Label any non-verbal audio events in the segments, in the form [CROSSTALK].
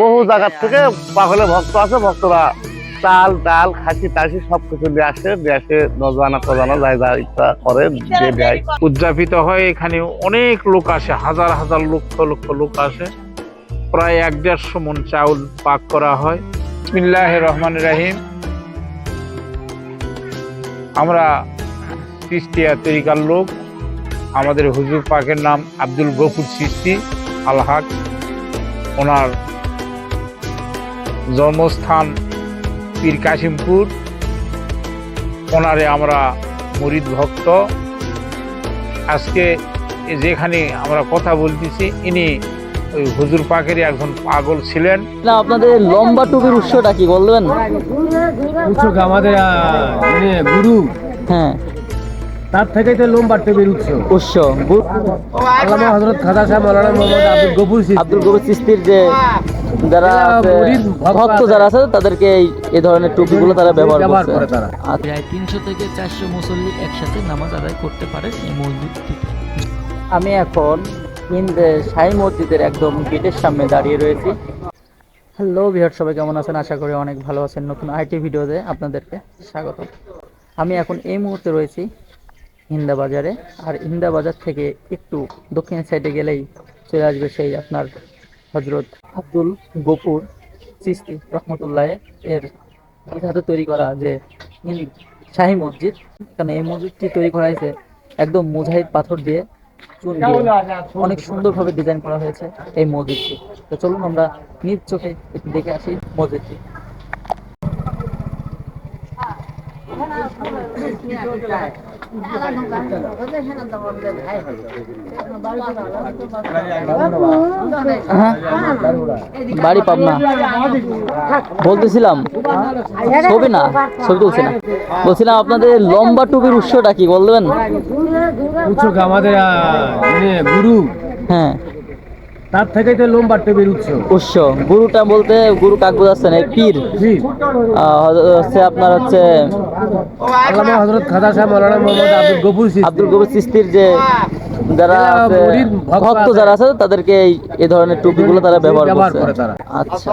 বহু জায়গার থেকে পাগলে ভক্ত আছে ভক্তরা চাল ডাল খাসি টাসি সবকিছু নিয়ে আসে নিয়ে আসে নজওয়ানা ফজানা যাই যা ইচ্ছা করে দিয়ে দেয়। উদযাপিত হয় এখানে অনেক লোক আসে হাজার হাজার লক্ষ লক্ষ লোক আসে। প্রায় এক দেড়শো মন চাউল পাক করা হয়। বিসমিল্লাহ রহমান রাহিম। আমরা সৃষ্টিয়া তরিকার লোক। আমাদের হুজুর পাকের নাম আব্দুল গফুর সৃষ্টি আলহাক ওনার জন্মস্থান পীর কাশিমপুর ওনারে আমরা মুরিদ ভক্ত। আজকে যেখানে আমরা কথা বলতেছি ইনি ওই হুজুর পাকেরই একজন পাগল ছিলেন। না আপনাদের লম্বা টুপির উৎসটা কি বলবেন? আমাদের মানে গুরু। হ্যাঁ। তার থেকেই তো লম্বা টেবিল উৎস। উৎস। গু- আল্লামা হজরত খাজা সাহেব মৌলানা মোহাম্মদ আব্দুল গফুর সিদ্দিকী। আব্দুল গফুর চিস্তির যে যারা ভক্ত যারা আছে তাদেরকে এই- ধরনের টুপিগুলো তারা ব্যবহার করে তারা। প্রায় তিনশো থেকে চারশো মুসল্লি একসাথে নামাজ আদায় করতে পারেন এই মসজিদটিতে আমি এখন হিন্দ সাই মসজিদের একদম গেটের সামনে দাঁড়িয়ে রয়েছি। হ্যালো বিহার সবাই কেমন আছেন? আশা করি অনেক ভালো আছেন নতুন আইটি ভিডিওতে আপনাদেরকে স্বাগত আমি এখন এই মুহূর্তে রয়েছি হিন্দা বাজারে আর ইন্দা বাজার থেকে একটু দক্ষিণ সাইডে গেলেই চলে আসবে সেই আপনার হজরত আব্দুল গফুর চিস্তি রহমতুল্লাহ এর হাতে তৈরি করা যে শাহী মসজিদ। কারণ এই মসজিদটি তৈরি করা হয়েছে একদম মুজাহিদ পাথর দিয়ে চুন দিয়ে। অনেক সুন্দরভাবে ডিজাইন করা হয়েছে এই মসজিদটি। তো চলুন আমরা নিজ চোখে দেখে আসি মসজিদটি হ্যাঁ, বাড়ি পাবনা। বলতেছিলাম ছবি না ছবি তুলছি না। বলছিলাম আপনাদের লম্বা টুপির উৎসটা কি বলবেন? আমাদের মানে গুরু? হ্যাঁ। তার থেকেই তো লম্বা টেবিল উৎস। উৎস। গুরুটা বলতে গুরু কাক বোঝাচ্ছেন এই পীর। আহ, হচ্ছে আপনার হচ্ছে আল্লামা হজরত খাজা সাহেব মৌলানা মোহাম্মদ আব্দুল গফুর সিদ্দিকী। আব্দুল কবির চিস্তির যে যারা ভক্ত যারা আছে তাদেরকে এই- এই ধরনের টুপিগুলো তারা ব্যবহার করে তারা। আচ্ছা।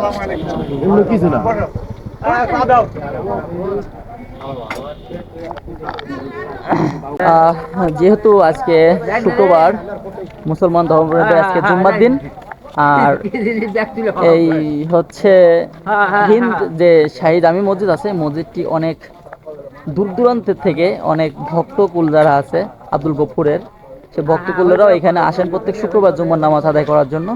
অন্য কিছু না। আহ, যেহেতু আজকে শুক্রবার মুসলমান ধর্মের আজকে জুম্মার দিন আর [LAUGHS] এই হচ্ছে। হিন্দ যে শাহিদ আমি মসজিদ আছে মসজিদটি অনেক দূর দূরান্তের থেকে অনেক ভক্তকুল যারা আছে আব্দুল গফুরের। সে ভক্ত ভক্তকুলেরাও এখানে আসেন প্রত্যেক শুক্রবার জুম্মার নামাজ আদায় করার জন্য।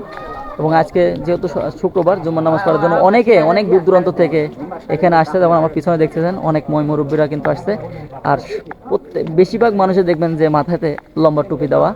এবং আজকে যেহেতু শুক্রবার, জুম্মার নামাজ পড়ার জন্য অনেকে অনেক দূর দূরান্ত থেকে এখানে আসছে। যেমন আমার পিছনে দেখতেছেন, অনেক ময় মুরব্বীরা কিন্তু আসছে। আর প্রত্যেক বেশিরভাগ মানুষে দেখবেন যে মাথাতে লম্বা টুপি দেওয়া।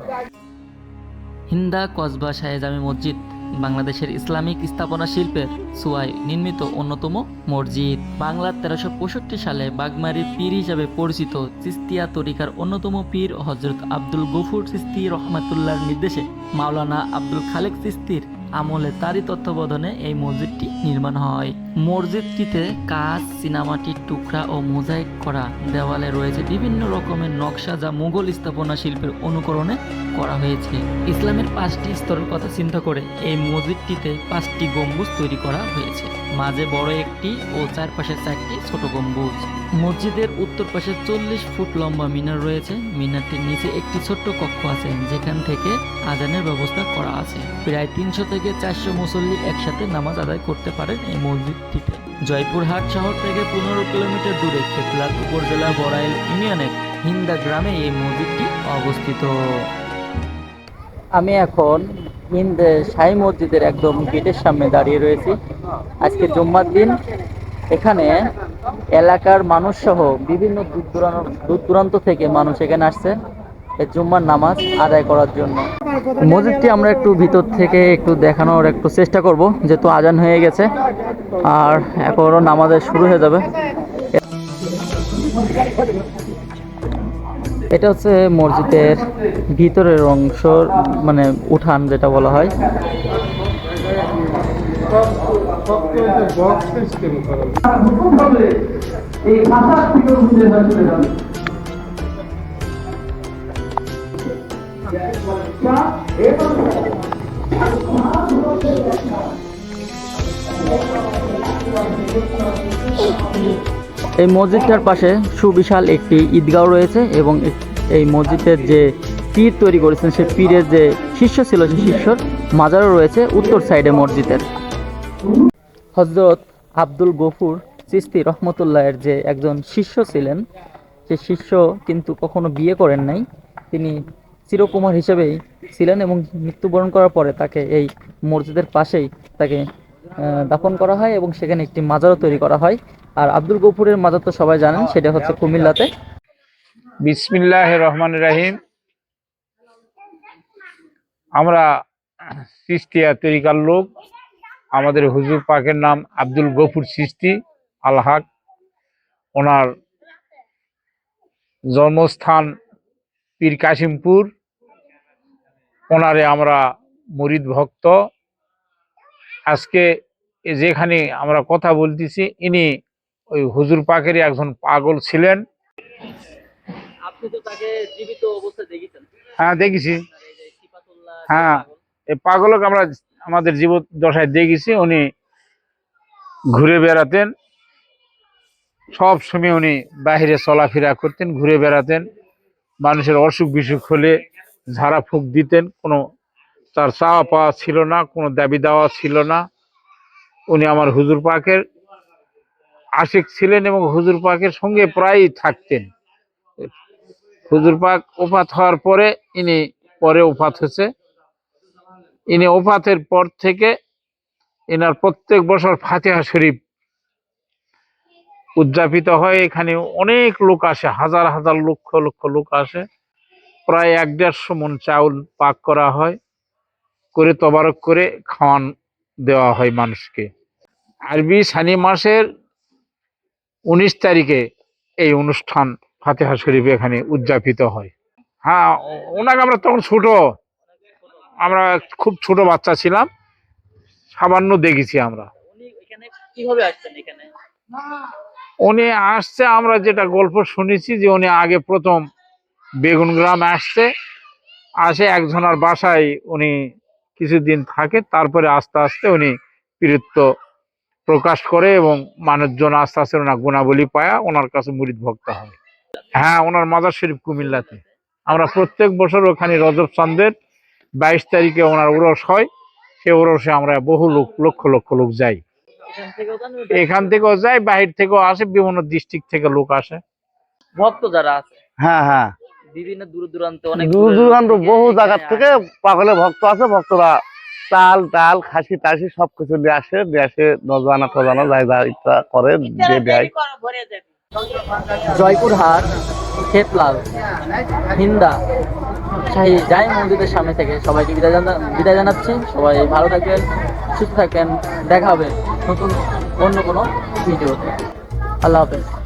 হিন্দা কসবা শাহেজামি মসজিদ, বাংলাদেশের ইসলামিক স্থাপনা শিল্পের সুয়ায় নির্মিত অন্যতম মসজিদ। বাংলার তেরোশো পঁয়ষট্টি সালে বাগমারির পীর হিসাবে পরিচিত চিস্তিয়া তরিকার অন্যতম পীর হজরত আব্দুল গফুর চিস্তি রহমাতুল্লাহর নির্দেশে মাওলানা আব্দুল খালেক চিস্তির আমলে তারই তত্ত্বাবধানে এই মসজিদটি নির্মাণ হয়। মসজিদটিতে কাঁচ, চীনামাটির টুকরা ও মোজাইক করা দেওয়ালে রয়েছে বিভিন্ন রকমের নকশা যা মুঘল স্থাপনা শিল্পের অনুকরণে করা হয়েছে। ইসলামের পাঁচটি স্তরের কথা চিন্তা করে এই মসজিদটিতে পাঁচটি গম্বুজ তৈরি করা হয়েছে। মাঝে বড় একটি ও চারপাশে চারটি ছোট গম্বুজ। মসজিদের উত্তর পাশে চল্লিশ ফুট লম্বা মিনার রয়েছে। মিনারটির নিচে একটি ছোট্ট কক্ষ আছে, যেখান থেকে আজানের ব্যবস্থা করা আছে। প্রায় তিনশো থেকে চারশো মুসল্লি একসাথে নামাজ আদায় করতে পারেন এই মসজিদটিতে। জয়পুরহাট শহর থেকে পনেরো কিলোমিটার দূরে খেতলার উপজেলা বড়াইল ইউনিয়নের হিন্দা গ্রামে এই মসজিদটি অবস্থিত। আমি এখন হিন্দ শাহী মসজিদের একদম গেটের সামনে দাঁড়িয়ে রয়েছি। আজকে জুম্মার দিন। এখানে এলাকার মানুষ সহ বিভিন্ন দূর দূরান্ত দূর দূরান্ত থেকে মানুষ এখানে আসছে জুম্মার নামাজ আদায় করার জন্য। মসজিদটি আমরা একটু ভিতর থেকে একটু দেখানোর একটু চেষ্টা করব, যেহেতু আজান হয়ে গেছে, আর এখনও নামাজের শুরু হয়ে যাবে। এটা হচ্ছে মসজিদের ভিতরের অংশ মানে উঠান যেটা বলা হয়। এই মসজিদটার পাশে সুবিশাল একটি ঈদগাঁও রয়েছে এবং এই মসজিদের যে পীর তৈরি করেছেন সে পীরের যে শিষ্য ছিল সেই শিষ্যর মাজারও রয়েছে উত্তর সাইডে মসজিদের। হজরত আব্দুল গফুর চিস্তি রহমতুল্লাহের যে একজন শিষ্য ছিলেন, সে শিষ্য কিন্তু কখনো বিয়ে করেন নাই। তিনি চিরকুমার হিসেবেই ছিলেন এবং মৃত্যুবরণ করার পরে তাকে এই মসজিদের পাশেই তাকে দাফন করা হয় এবং সেখানে একটি মাজারও তৈরি করা হয়। আর আব্দুল গফুরের মাজার তো সবাই জানেন, সেটা হচ্ছে কুমিল্লাতে। বিসমিল্লাহ রহমান রাহিম। আমরা সিস্তিয়া তরিকার লোক। আমাদের হুজুর পাকের নাম আব্দুল গফুর সৃষ্টি আলহাক ওনার জন্মস্থান পীর কাশিমপুর। ওনারে আমরা মুরিদ ভক্ত। আজকে যেখানে আমরা কথা বলতেছি ইনি ওই হুজুর পাকেরই একজন পাগল ছিলেন। হ্যাঁ দেখেছি। হ্যাঁ এই পাগলকে আমরা আমাদের জীবন দশায় দেখেছি, উনি ঘুরে বেড়াতেন। সব সময় উনি বাইরে চলাফেরা করতেন, ঘুরে বেড়াতেন। মানুষের অসুখ বিসুখ হলে ঝাড়া ফুক দিতেন। কোনো তার চাওয়া পাওয়া ছিল না, কোনো দাবি দাওয়া ছিল না। উনি আমার হুজুর পাকের আশিক ছিলেন এবং হুজুর পাকের সঙ্গে প্রায়ই থাকতেন। হুজুর পাক ওফাত হওয়ার পরে, ইনি পরে ওফাত হয়েছে। ইনি ওফাতের পর থেকে এনার প্রত্যেক বছর ফাতেহা শরীফ উদযাপিত হয়। এখানে অনেক লোক আসে, হাজার হাজার লক্ষ লক্ষ লোক আসে। প্রায় এক দেড়শো মন চাউল পাক করা হয়, করে তবারক করে খাওয়ান দেওয়া হয় মানুষকে। আরবি সানি মাসের উনিশ তারিখে এই অনুষ্ঠান ফাতেহা শরীফ এখানে উদযাপিত হয়। হ্যাঁ ওনাকে আমরা তখন ছোট আমরা খুব ছোট বাচ্চা ছিলাম সামান্য দেখেছি আমরা। উনি আসছে আমরা যেটা গল্প শুনেছি যে উনি আগে প্রথম বেগুন গ্রামে আসছে আসে একজনের বাসায় উনি কিছুদিন থাকে তারপরে আস্তে আস্তে উনি পীরত্ব প্রকাশ করে এবং মানুষজন আস্তে আস্তে ওনার গুণাবলী পায়া ওনার কাছে মুরিদ ভক্ত হয়। হ্যাঁ ওনার মাদার শরীফ কুমিল্লাতে। আমরা প্রত্যেক বছর ওখানে রজব চান্দের বাইশ তারিখে ওনার ওরস হয় সে ওরসে আমরা বহু লোক লক্ষ লক্ষ লোক যাই। এখান থেকেও যাই বাহির থেকেও আসে বিভিন্ন ডিস্ট্রিক্ট থেকে লোক আসে। ভক্ত যারা আছে হ্যাঁ হ্যাঁ। বিভিন্ন দূর দূরান্তে অনেক দূর দূরান্ত বহু থেকে পাগলের ভক্ত আছে ভক্তরা চাল ডাল খাসি টাসি সবকিছু নিয়ে আসে নিয়ে আসে নজানা টজানা যায় যা ইচ্ছা করে দিয়ে দেয়। জয়পুরহাট খেতলাল, হিন্দা শাহী যাই মন্দিরের সামনে থেকে সবাইকে বিদায় জানা বিদায় জানাচ্ছি। সবাই ভালো থাকবেন, সুস্থ থাকবেন। দেখা হবে নতুন অন্য কোনো ভিডিওতে। আল্লাহ হাফেজ।